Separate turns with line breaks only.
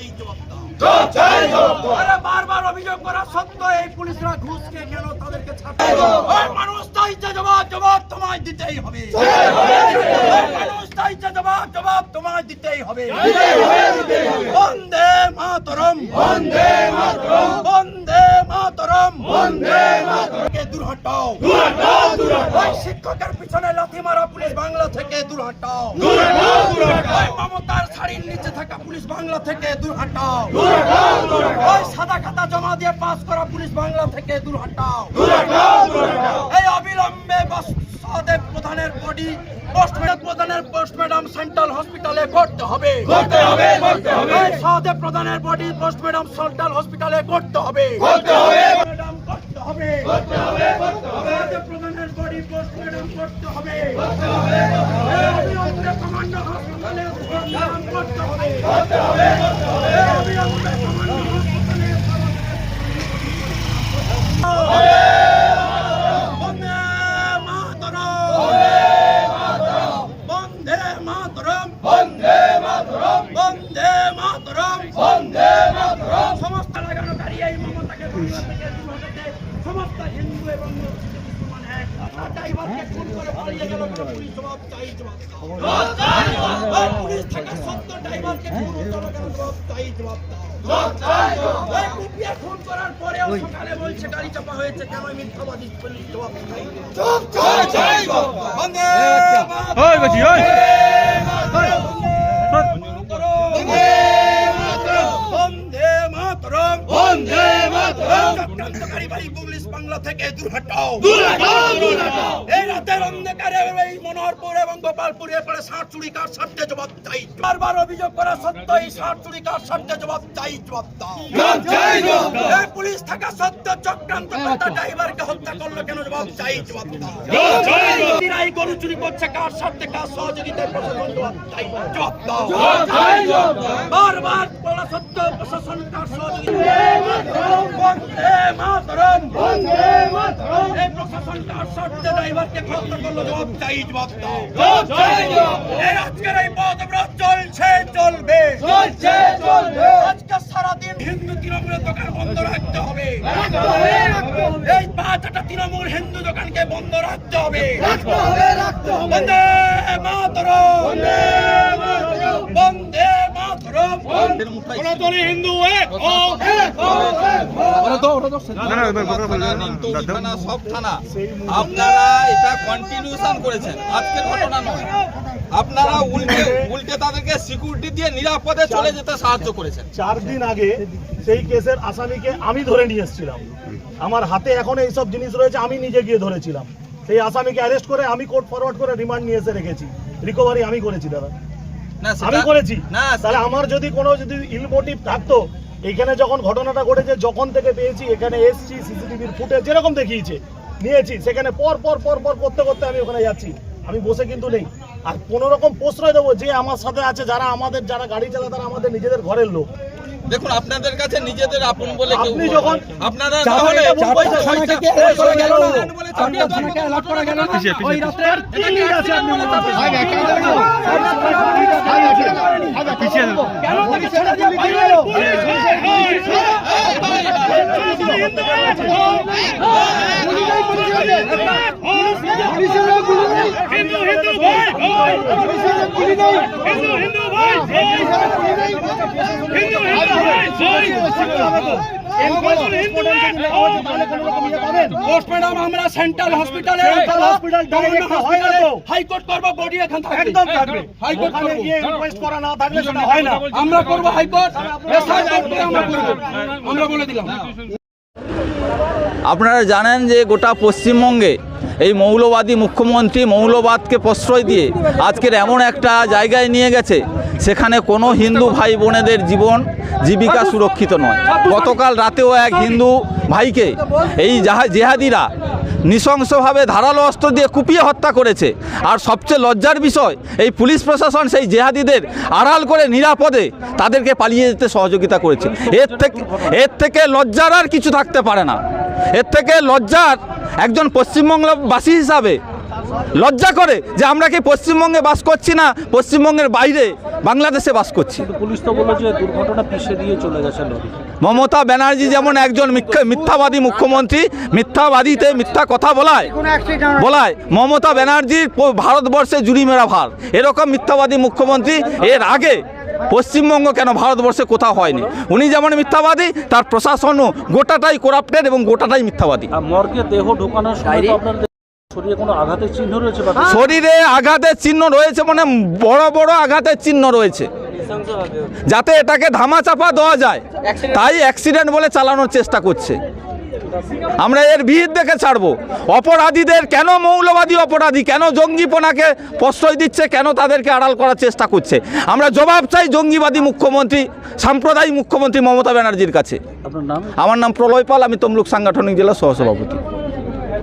চাই জবাব দাও। আরে বারবার অভিযোগ করা সত্ত্বেও এই পুলিশরা ঘুষ খেয়ে কেন তাদেরকে ছাড়তে মানুষ চাইছে জবাব জবাব তোমায় দিতেই হবে। মানুষ তাই জবাব জবাব তোমায় দিতেই হবে। বন্দে মাতরম। বন্দে মাতরম। বন্দে মাতরম বন্দে মাতরম। দূর হটাও। দূর হটাও দূর হটাও। শিক্ষকের পিছনে লাথি মারা পুলিশ বাংলা থেকে দূর হটাও। দূর হটাও দূর হটাও। মমতার শাড়ির নিচে থাকা পুলিশ বাংলা থেকে দূর হটাও। দূর হটাও দূর হটাও। সাদা খাতা জমা দিয়ে পাস করা পুলিশ বাংলা থেকে দূর হটাও। দূর হটাও দূর হটাও। এই অবিলম্বে বাস সহদেব প্রধানের বডি পোস্টম্যান প্রধানের সেন্ট্রাল হসপিটালে করতে হবে। করতে হবে করতে হবে। সহদেব প্রধানের বডি পোস্ট সেন্ট্রাল হসপিটালে করতে হবে। করতে হবে ম্যাডাম করতে হবে করতে হবে করতে হবে সহদেব প্রধানের বডি পোস্ট ম্যাডাম করতে হবে করতে হবে অবিলম্বে কমান্ডো হাসপাতালে ম্যাডাম করতে হবে করতে হবে করতে হবে অবিলম্বে কমান্ডো হাসপাতালে বন্দে মাতরম বন্দে মাতরম বন্দে মাতরম বন্দে মাতরম বন্দে সমস্ত লাগানোকারী এই মমতাকে সমস্ত হিন্দু এবং ড্রাইভারকে খুন করে পালিয়ে গেল পুলিশ জবাব চাই জবাব দাও ওই পুলিশ থাকা সত্ত্বেও ড্রাইভারকে খুন করে কেন জবাব চাই জবাব দাও খুন করার পরেও সকালে বলছে গাড়ি চাপা হয়েছে কেন মিথ্যাবাদী পুলিশ জবাব চাই জবাব চাই বন্দে
ওই বাজি ওই
পুলিশ বাংলা থেকে দূর হটাও দূর হটাও দূর হটাও এই রাতের অন্ধকারে এই মনোহরপুর এবং গোপালপুরে পড়ে ষাট চুরি কার সাথে জবাব চাই? বারবার অভিযোগ করা সত্ত্বেও এই ষাট চুরি কার সাথে জবাব চাই জবাব দাও। এই পুলিশ থাকা সত্ত্বেও চক্রান্ত করতা ড্রাইভারকে হত্যা করল কেন জবাব চাই জবাব দাও। এই গরু চুরি করছে কার সাথে কার সহযোগিতায় প্রশাসন জবাব চাই জবাব দাও। বারবার বলা সত্ত্বেও প্রশাসন কার সহযোগিতা মাতরম। এই প্রশাসন কার ড্রাইভারকে হত্যা করল জবাব চাই জবাব দাও এই আজকের এই পদব্রত চলছে চলবে চলছে চলবে আজকে সারাদিন হিন্দু তৃণমূলের দোকান বন্ধ রাখতে হবে এই পাঁচটা তৃণমূল হিন্দু দোকানকে বন্ধ রাখতে হবে। বন্দে মাতরম। বন্দে মাতরম সনাতনী হিন্দু এক ও
না না এবার কথা বলবেন
নিমতৌড়ি থানা সব থানা। আপনারা এটা কন্টিনিউশন করেছেন। আজকের ঘটনা নয়। আপনারা উল্টে উল্টে তাদেরকে সিকিউরিটি দিয়ে নিরাপদে চলে যেতে সাহায্য করেছেন।
চার দিন আগে সেই কেসের আসামিকে আমি ধরে নিয়ে এসেছিলাম। আমার হাতে এখন এইসব জিনিস রয়েছে আমি নিজে গিয়ে ধরেছিলাম। সেই আসামিকে অ্যারেস্ট করে আমি কোর্ট ফরওয়ার্ড করে রিমান্ড নিয়ে এসে রেখেছি। রিকভারি আমি করেছি দাদা। আমি করেছি
না
তাহলে আমার যদি কোনো যদি ইল মোটিভ থাকতো এখানে যখন ঘটনাটা ঘটেছে যখন থেকে পেয়েছি এখানে এসছি সিসিটিভির ফুটেজ যেরকম দেখিয়েছে নিয়েছি সেখানে পর পর পর পর করতে করতে আমি ওখানে যাচ্ছি আমি বসে কিন্তু নেই আর কোন রকম প্রশ্রয় দেবো যে আমার সাথে আছে যারা আমাদের যারা গাড়ি চালায় তারা আমাদের নিজেদের ঘরের লোক
দেখুন আপনাদের কাছে নিজেদের আপন বলে
আপনি যখন-
আপনারা তাহলে
গেল না। আপনি বলতে পারবেন।
পিছিয়ে
হিন্দু হিন্দু ভাই হিন্দু হিন্দু ভাই হিন্দু হিন্দু ভাই পোস্ট ম্যাডাম আমরা সেন্ট্রাল হসপিটালে
Central hospital direct না তো।
হাইকোর্ট করব বডি এখান থাকবে।
একদম থাকবে।
হাইকোর্ট করব।
রিকোয়েস্ট করা না থাকলে সেটা হয় না।
আমরা করব হাইকোর্ট আমরা করব। আমরা বলে দিলাম।
আপনারা জানেন যে গোটা পশ্চিমবঙ্গে এই মৌলবাদী মুখ্যমন্ত্রী মৌলবাদকে প্রশ্রয় দিয়ে আজকের এমন একটা জায়গায় নিয়ে গেছে, সেখানে কোনো হিন্দু ভাই বোনেদের জীবন, জীবিকা সুরক্ষিত নয়। গতকাল রাতেও এক হিন্দু ভাইকে এই জাহা, জেহাদিরা নৃশংসভাবে ধারালো অস্ত্র দিয়ে কুপিয়ে হত্যা করেছে। আর সবচেয়ে লজ্জার বিষয়, এই পুলিশ প্রশাসন সেই জেহাদিদের আড়াল করে নিরাপদে তাদেরকে পালিয়ে যেতে সহযোগিতা করেছে। এর থেকে এর থেকে লজ্জার আর কিছু থাকতে পারে না। এর থেকে লজ্জার একজন পশ্চিমবঙ্গবাসী হিসাবে লজ্জা করে যে আমরা কি পশ্চিমবঙ্গে বাস করছি না পশ্চিমবঙ্গের বাইরে বাংলাদেশে বাস করছি।
পুলিশ তো বলল যে দুর্ঘটনা পিছিয়ে দিয়ে চলে গেছে
মমতা ব্যানার্জি যেমন একজন মিথ্যা- মিথ্যাবাদী মুখ্যমন্ত্রী মিথ্যাবাদীতে মিথ্যা কথা বলায় বলায় মমতা ব্যানার্জির ভারতবর্ষে জুড়ি মেরা ভার। এরকম মিথ্যাবাদী মুখ্যমন্ত্রী এর আগে পশ্চিমবঙ্গ কেন ভারতবর্ষে কোথাও হয়নি? উনি যেমন মিথ্যাবাদী তার প্রশাসনও গোটাটাই করাপ্টেড এবং গোটাটাই মিথ্যাবাদী।
মর্গে দেহ ঢোকানোর শরীরে আঘাতের চিহ্ন রয়েছে বা
শরীরে আঘাতের মানে বড় বড় আঘাতের চিহ্ন রয়েছে। যাতে এটাকে ধামাচাপা দেওয়া যায়। তাই অ্যাক্সিডেন্ট বলে চালানোর চেষ্টা করছে। আমরা এর ভিড় দেখে ছাড়ব। অপরাধীদের কেন মৌলবাদী অপরাধী কেন জঙ্গিপনাকে প্রশ্রয় দিচ্ছে কেন তাদেরকে আড়াল করার চেষ্টা করছে? আমরা জবাব চাই জঙ্গিবাদী মুখ্যমন্ত্রী সাম্প্রদায়িক মুখ্যমন্ত্রী মমতা ব্যানার্জির কাছে। আমার নাম প্রলয় পাল আমি তমলুক সাংগঠনিক জেলা সহসভাপতি।